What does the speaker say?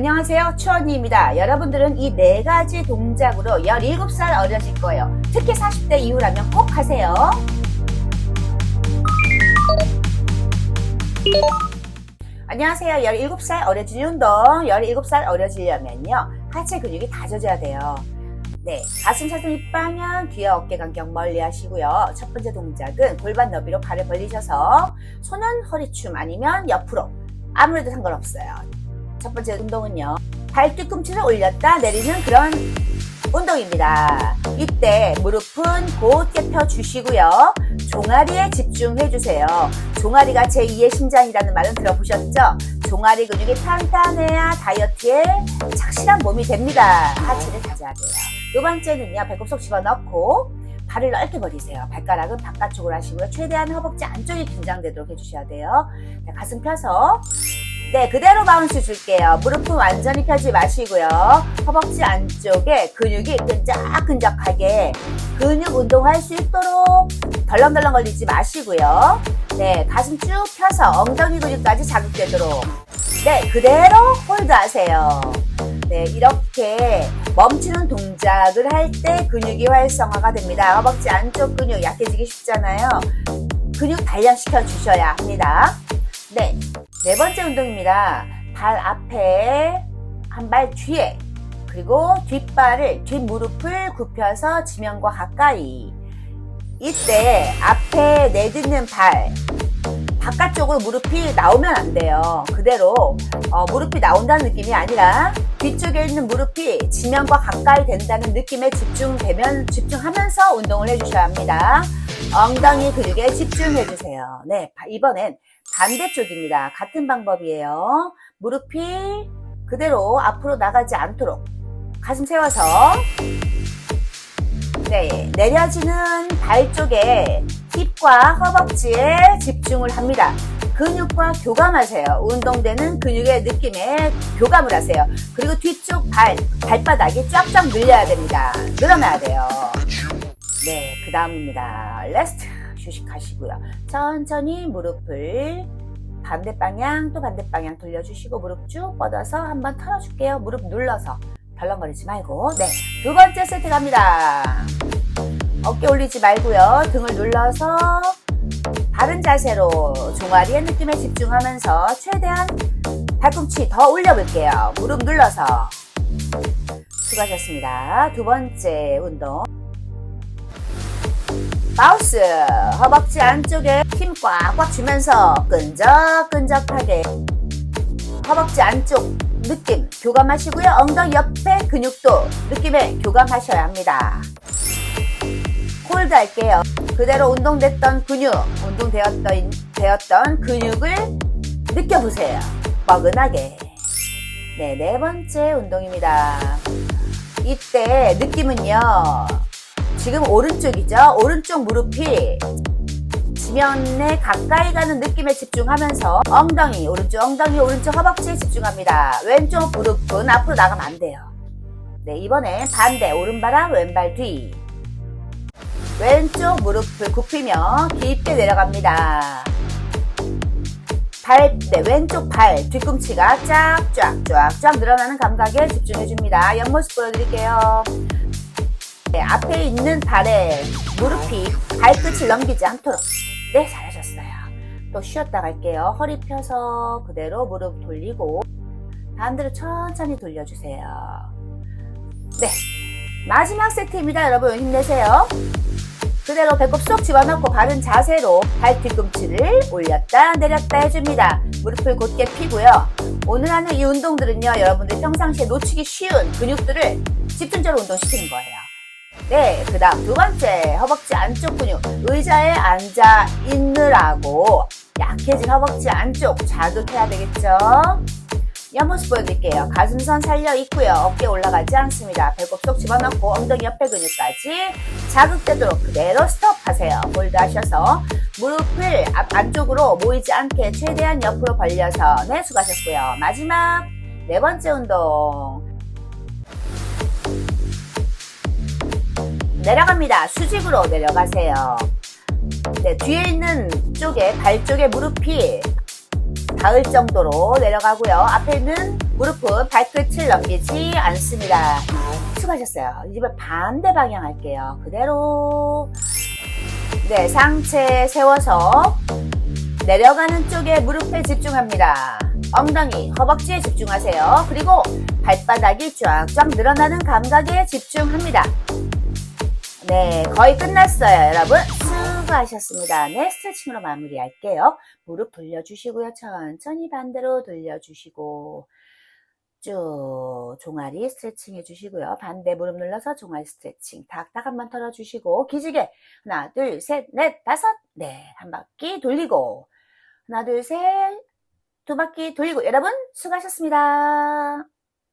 안녕하세요. 추언니입니다. 여러분들은 이 네 가지 동작으로 17살 어려질 거예요. 특히 40대 이후라면 꼭 하세요. 안녕하세요. 17살 어려지는 운동. 17살 어려지려면요. 하체 근육이 다져져야 돼요. 네. 가슴 사슴 입방향, 귀와 어깨 간격 멀리 하시고요. 첫 번째 동작은 골반 너비로 발을 벌리셔서 손은 허리춤 아니면 옆으로. 아무래도 상관없어요. 첫 번째 운동은요. 발 뒤꿈치를 올렸다 내리는 그런 운동입니다. 이때 무릎은 곧게 펴주시고요. 종아리에 집중해 주세요. 종아리가 제2의 심장이라는 말은 들어보셨죠? 종아리 근육이 탄탄해야 다이어트에 착실한 몸이 됩니다. 하체를 다져야 돼요. 두 번째는요. 배꼽 속 집어넣고 발을 넓게 벌리세요. 발가락은 바깥쪽으로 하시고요. 최대한 허벅지 안쪽이 긴장되도록 해주셔야 돼요. 네, 가슴 펴서 네, 그대로 바운스 줄게요. 무릎은 완전히 펴지 마시고요. 허벅지 안쪽에 근육이 끈적끈적하게 근육 운동할 수 있도록 덜렁덜렁 걸리지 마시고요. 네, 가슴 쭉 펴서 엉덩이 근육까지 자극되도록. 네, 그대로 홀드 하세요. 네, 이렇게 멈추는 동작을 할 때 근육이 활성화가 됩니다. 허벅지 안쪽 근육 약해지기 쉽잖아요. 근육 단련시켜 주셔야 합니다. 네, 네 번째 운동입니다. 발 앞에, 한 발 뒤에, 그리고 뒷발을, 뒷무릎을 굽혀서 지면과 가까이. 이때 앞에 내딛는 발, 바깥쪽으로 무릎이 나오면 안 돼요. 그대로 어, 무릎이 나온다는 느낌이 아니라 뒤쪽에 있는 무릎이 지면과 가까이 된다는 느낌에 집중되면 집중하면서 운동을 해주셔야 합니다. 엉덩이 근육에 집중해 주세요. 네, 바- 이번엔 반대쪽입니다. 같은 방법이에요. 무릎이 그대로 앞으로 나가지 않도록 가슴 세워서 네, 내려지는 발 쪽에 힙과 허벅지에 집중을 합니다. 근육과 교감하세요. 운동되는 근육의 느낌에 교감을 하세요. 그리고 뒤쪽 발, 발바닥이 쫙쫙 늘려야 됩니다. 늘어나야 돼요. 네, 그 다음입니다. 레스트 휴식하시고요. 천천히 무릎을 반대 방향 또 반대 방향 돌려주시고 무릎 쭉 뻗어서 한번 털어줄게요. 무릎 눌러서 덜렁거리지 말고 네, 두 번째 세트 갑니다. 어깨 올리지 말고요. 등을 눌러서 바른 자세로 종아리의 느낌에 집중하면서 최대한 발꿈치 더 올려볼게요. 무릎 눌러서 수고하셨습니다. 두 번째 운동 마우스 허벅지 안쪽에 힘 꽉꽉 주면서 끈적끈적하게 허벅지 안쪽 느낌 교감하시고요. 엉덩이 옆에 근육도 느낌에 교감하셔야 합니다. 홀드 할게요. 그대로 운동됐던 근육, 운동되었던 되었던 근육을 느껴보세요. 뻐근하게. 네, 네 번째 운동입니다. 이때 느낌은요. 지금 오른쪽이죠. 오른쪽 무릎이 지면에 가까이 가는 느낌에 집중하면서 엉덩이, 오른쪽 엉덩이, 오른쪽 허벅지에 집중합니다. 왼쪽 무릎은 앞으로 나가면 안 돼요. 네, 이번엔 반대, 오른발랑 왼발 뒤. 왼쪽 무릎을 굽히며 깊게 내려갑니다. 발, 네, 왼쪽 발, 뒤꿈치가 쫙쫙, 쫙쫙 늘어나는 감각에 집중해줍니다. 옆모습 보여드릴게요. 네, 앞에 있는 발에 무릎이 발끝을 넘기지 않도록. 네, 잘하셨어요. 또 쉬었다 갈게요. 허리 펴서 그대로 무릎 돌리고, 반대로 천천히 돌려주세요. 네. 마지막 세트입니다. 여러분, 힘내세요. 그대로 배꼽 쏙 집어넣고 바른 자세로 발 뒤꿈치를 올렸다 내렸다 해줍니다. 무릎을 곧게 피고요. 오늘 하는 이 운동들은요, 여러분들 평상시에 놓치기 쉬운 근육들을 집중적으로 운동시키는 거예요. 네, 그 다음 두 번째, 허벅지 안쪽 근육. 의자에 앉아 있느라고 약해진 허벅지 안쪽 자극해야 되겠죠? 옆모습 보여드릴게요. 가슴선 살려 있고요. 어깨 올라가지 않습니다. 배꼽 쏙 집어넣고 엉덩이 옆에 근육까지 자극되도록 그대로 스톱하세요. 홀드 하셔서 무릎을 앞, 안쪽으로 모이지 않게 최대한 옆으로 벌려서 네, 수고하셨고요. 마지막 네 번째 운동. 내려갑니다. 수직으로 내려가세요. 네, 뒤에 있는 쪽에 발 쪽에 무릎이 닿을 정도로 내려가고요. 앞에 있는 무릎은 발끝을 넘기지 않습니다. 수고하셨어요. 이제 반대 방향 할게요. 그대로. 네, 상체 세워서 내려가는 쪽에 무릎에 집중합니다. 엉덩이, 허벅지에 집중하세요. 그리고 발바닥이 쫙쫙 늘어나는 감각에 집중합니다. 네, 거의 끝났어요, 여러분. 수고하셨습니다. 네, 스트레칭으로 마무리할게요. 무릎 돌려주시고요. 천천히 반대로 돌려주시고, 쭉 종아리 스트레칭 해주시고요. 반대 무릎 눌러서 종아리 스트레칭. 닥닥 한번 털어주시고, 기지개. 하나, 둘, 셋, 넷, 다섯. 네, 한 바퀴 돌리고. 하나, 둘, 셋, 두 바퀴 돌리고. 여러분, 수고하셨습니다.